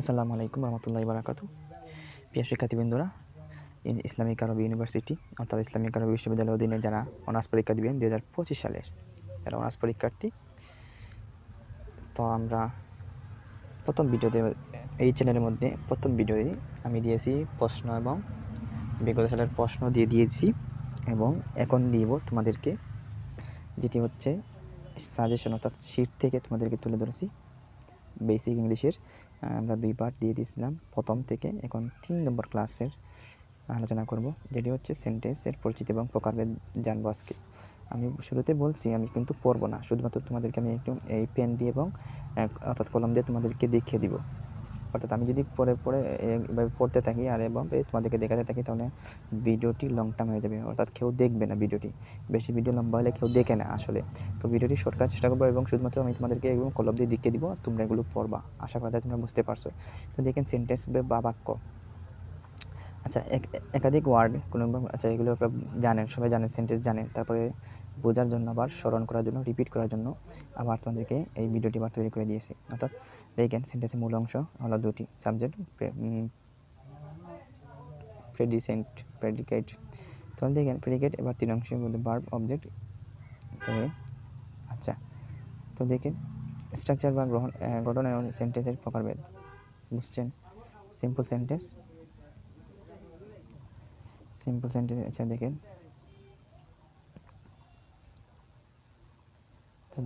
আসসালামু আলাইকুম রহমতুল্লাহ বারাকাতু। প্রিয় শিক্ষার্থীবৃন্দরা ইসলামিক আরবি ইউনিভার্সিটি, অর্থাৎ ইসলামিক আরবি বিশ্ববিদ্যালয়ের অধীনে যারা অনার্স পরীক্ষা দিবেন দু হাজার পঁচিশ সালের যারা অনার্স পরীক্ষার্থী, তো আমরা প্রথম ভিডিওতে, এই চ্যানেলের মধ্যে প্রথম ভিডিওয়ে আমি দিয়েছি প্রশ্ন এবং বিগত সালের প্রশ্ন দিয়ে দিয়েছি এবং এখন দিব তোমাদেরকে, যেটি হচ্ছে সাজেশন অর্থাৎ শিট থেকে তোমাদেরকে তুলে ধরেছি। বেসিক ইংলিশের আমরা দুই পার্ট দিয়ে দিয়েছিলাম। প্রথম থেকে এখন তিন নম্বর ক্লাসের আলোচনা করব, যেটি হচ্ছে সেন্টেন্সের পরিচিতি এবং প্রকারভেদ জানব আজকে। আমি শুরুতে বলছি, আমি কিন্তু পড়ব না, শুধুমাত্র তোমাদেরকে আমি একটু এই পেন দিয়ে এবং অর্থাৎ কলম দিয়ে তোমাদেরকে দেখিয়ে দিব। অর্থাৎ আমি যদি পরে পরে এভাবে পড়তে থাকি আর এবং তোমাদেরকে দেখাতে থাকি, তাহলে ভিডিওটি লং টার্ম হয়ে যাবে। অর্থাৎ কেউ দেখবে না ভিডিওটি। বেশি ভিডিও লম্বা হলে কেউ দেখে না আসলে। তো ভিডিওটি শর্ট করার চেষ্টা করব এবং শুধুমাত্র আমি তোমাদেরকে এগুলো কলব দিয়ে দিকে দিব তোমরা এগুলো পড়বা। আশা করা যায় তোমরা বুঝতে পারছ। তো দেখেন সেন্টেন্স বা বাক্য। আচ্ছা একাধিক ওয়ার্ড, কোনো আচ্ছা এগুলো আপনারা জানেন, সবাই জানেন সেন্টেন্স জানেন, তারপরে বোঝার জন্য আবার স্মরণ করার জন্য রিপিট করার জন্য আবার তোমাদেরকে এই ভিডিওটি আবার তৈরি করে দিয়েছি। অর্থাৎ দেখেন সেন্টেন্সের মূল অংশ হলো দুটি সাবজেক্ট প্রেডিসেন্ট প্রেডিকেট তাহলে দেখেন প্রেডিকেট এবার তিন অংশের মধ্যে বার্ব অবজেক্ট তবে আচ্ছা তো দেখেন স্ট্রাকচার বা গ্রহণ গঠন সেন্টেন্সের প্রকারভেদ, বুঝছেন? সিম্পল সেন্টেন্স সিম্পল সেন্টেন্স আচ্ছা দেখেন।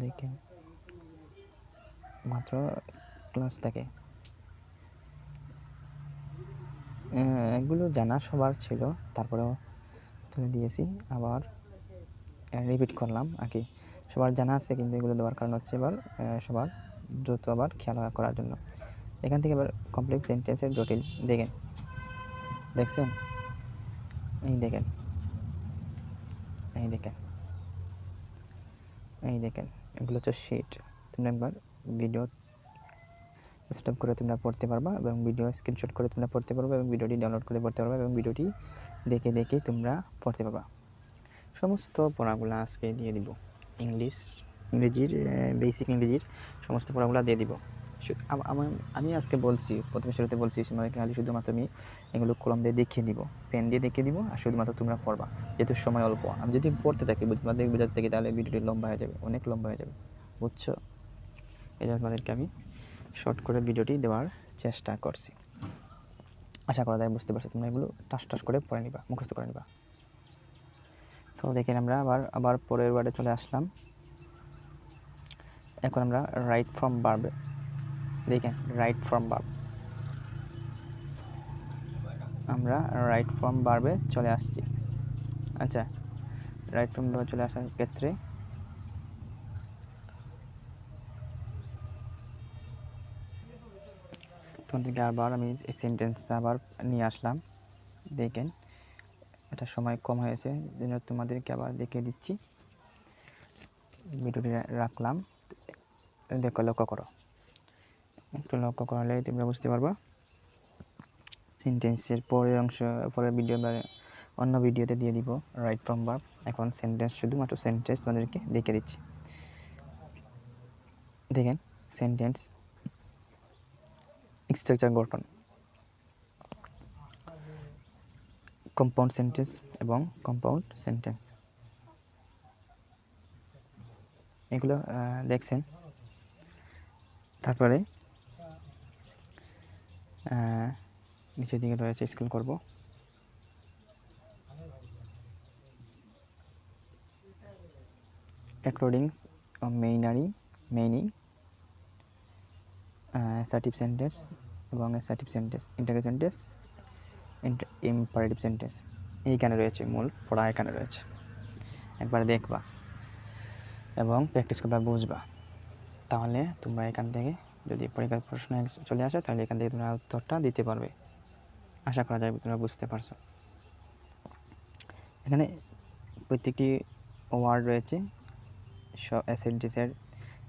দেখেন, মাত্র ক্লাস থাকে। এগুলো জানা সবার ছিল, তারপরেও তুলে দিয়েছি, আবার রিপিট করলাম আর কি। সবার জানা আছে, কিন্তু এগুলো দেওয়ার কারণ হচ্ছে এবার সবার দ্রুত আবার খেয়াল করার জন্য। এখান থেকে এবার কমপ্লেক্স সেন্টেন্সের জটিল, দেখেন। দেখছেন? এই দেখেন। এই দেখেন। এই দেখেন, এগুলো হচ্ছে শিট তোমরা একবার ভিডিও স্টপ করে তোমরা পড়তে পারবা এবং ভিডিও স্ক্রিনশট করে তোমরা পড়তে পারবে এবং ভিডিওটি ডাউনলোড করে পড়তে পারবে এবং ভিডিওটি দেখে দেখে তোমরা পড়তে পারবা। সমস্ত পড়াগুলো আজকে দিয়ে দিব। ইংলিশ ইংরেজির বেসিক ইংরেজির সমস্ত পড়াগুলো দিয়ে দিব। আমি আজকে বলছি, প্রথমে শুরুতে বলছি তোমাদেরকে খালি শুধুমাত্র আমি এগুলো কলম দিয়ে দেখিয়ে দিব, পেন দিয়ে দেখিয়ে দিব, আর শুধুমাত্র তোমরা পড়বা, যেহেতু সময় অল্প। আমি যদি পড়তে থাকি তোমাদের বোঝাতে থাকি, তাহলে ভিডিওটি লম্বা হয়ে যাবে, অনেক লম্বা হয়ে যাবে, বুঝছ? এই জন্য তোমাদেরকে আমি শর্ট করে ভিডিওটি দেওয়ার চেষ্টা করছি। আশা করা যায় বুঝতে পারছ, তোমরা এগুলো টাস টাস করে পড়ে নিবা, মুখস্থ করে নিবা। তো দেখেন আমরা আবার আবার পরের ওয়ার্ডে চলে আসলাম। এখন আমরা রাইট ফ্রম বার্বে দেখেন রাইট ফ্রম বার্ব আমরা রাইট ফ্রম বার্বে চলে আসছি। আচ্ছা রাইট ফ্রম বার্বে চলে আসার ক্ষেত্রে তোমাদেরকে আবার আমি এই সেন্টেন্সটা আবার নিয়ে আসলাম। দেখেন, এটা সময় কম হয়েছে জন্য তোমাদেরকে আবার দেখিয়ে দিচ্ছি। ভিডিওটি রাখলাম। দেখো, লক্ষ্য করো। একটু লক্ষ্য করলে তোমরা বুঝতে পারবা। সেন্টেন্সের পরের অংশ, পরের ভিডিও অন্য ভিডিওতে দিয়ে দিব রাইট ফ্রম ভার্ব এখন সেন্টেন্স শুধুমাত্র সেন্টেন্স তোমাদেরকে দেখে দিচ্ছি। দেখেন সেন্টেন্স স্ট্রাকচার গঠন। কম্পাউন্ড সেন্টেন্স এবং কম্পাউন্ড সেন্টেন্স এগুলো দেখছেন? তারপরে নিচের দিকে রয়েছে স্কুল করব। অ্যাকর্ডিংস মেইনারি মেইনিং অ্যাসার্টিভ সেন্টেন্স এবং assertive sentence interrogative sentence imperative sentence এইখানে রয়েছে মূল, পড়া এখানে রয়েছে। একবার দেখবা এবং প্র্যাকটিস করবা, বুঝবা। তাহলে তোমরা এখান থেকে যদি পরীক্ষার প্রশ্ন চলে আসে, তাহলে এখান থেকে তোমরা উত্তরটা দিতে পারবে। আশা করা যায় তোমরা বুঝতে পারছ। এখানে প্রত্যেকটি ওয়ার্ড রয়েছে অ্যাসেন্টেন্সের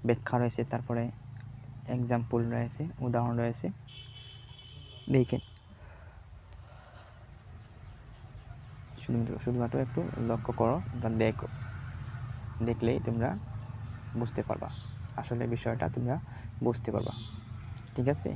ব্যাখ্যা রয়েছে, তারপরে এক্সাম্পল রয়েছে, উদাহরণ রয়েছে। দেখেন। শুধুমাত্র শুধুমাত্র একটু লক্ষ্য করো, বা দেখো। দেখলেই তোমরা বুঝতে পারবা। আসলে বিষয়টা তোমরা বুঝতে পারবা। ঠিক আছে?